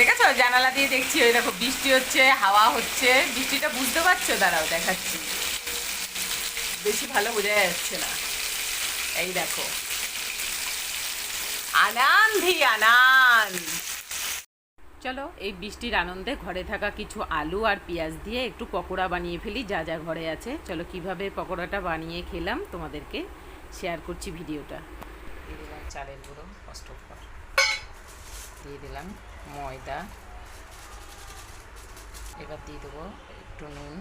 দেখেছ? জানালা দিয়ে দেখছি ওই দেখো বৃষ্টি হচ্ছে, হাওয়া হচ্ছে। বৃষ্টিটা বুঝতে পারছ? দাঁড়াও, দেখাচ্ছি। বেশি ভালো বোঝা যাচ্ছে না। এই দেখো। আনন্দি, আনন্দ। চলো, এই বৃষ্টির আনন্দে ঘরে থাকা কিছু আলু আর পেঁয়াজ দিয়ে একটু পকোড়া বানিয়ে ফেলি, যা যা ঘরে আছে। চলো, কীভাবে পকোড়াটা বানিয়ে খেলাম তোমাদেরকে শেয়ার করছি ভিডিওটা। দিয়ে দিলাম চালের গুঁড়ো কষ্ট দিয়ে দিলাম। ময়দা। এবার দিয়ে দেবো একটু নুন।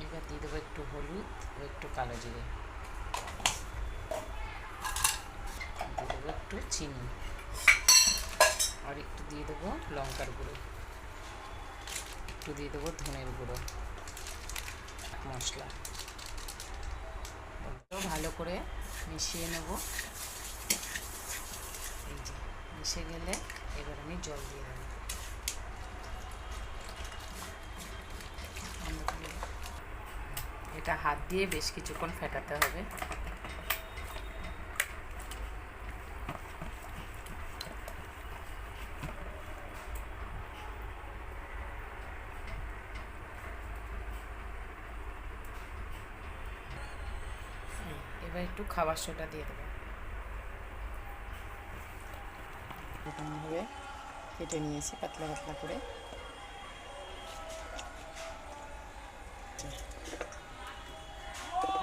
এবার দিয়ে দেবো একটু হলুদ ও একটু কালো জিরে। দিয়ে দেবো একটু চিনি। আর একটু দিয়ে দেবো লঙ্কার গুঁড়ো। একটু দিয়ে দেবো ধনের গুঁড়ো। মশলা। ভালো করে মিশিয়ে নেব। মিশে গেলে এবার আমি জল দিয়ে দেবো। এটা হাত দিয়ে বেশ কিছুক্ষণ ফেটাতে হবে এবার একটু খাবার সোডা দিয়ে দেবো এরকমভাবে কেটে নিয়েছি, পাতলা পাতলা করে।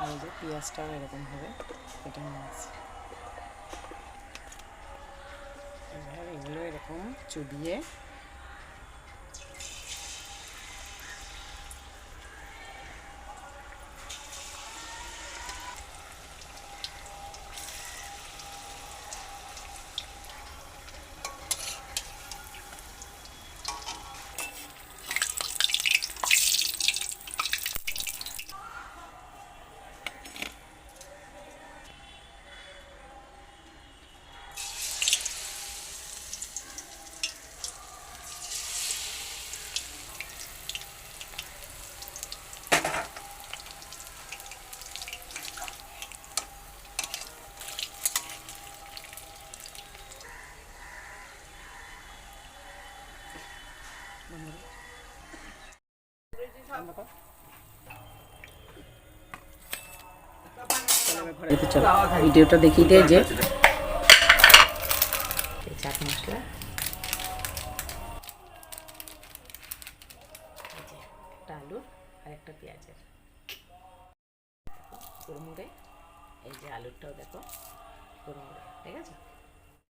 আর যে পেঁয়াজটাও এরকমভাবে কেটে নিয়েছি। এবার এগুলো এরকম চুবিয়ে ভিডিওটা দেখিয়ে দিয়ে যে চাট মশলা। একটা আলুর আর একটা পেঁয়াজের। এই যে আলুরটাও দেখো ঠিক আছে?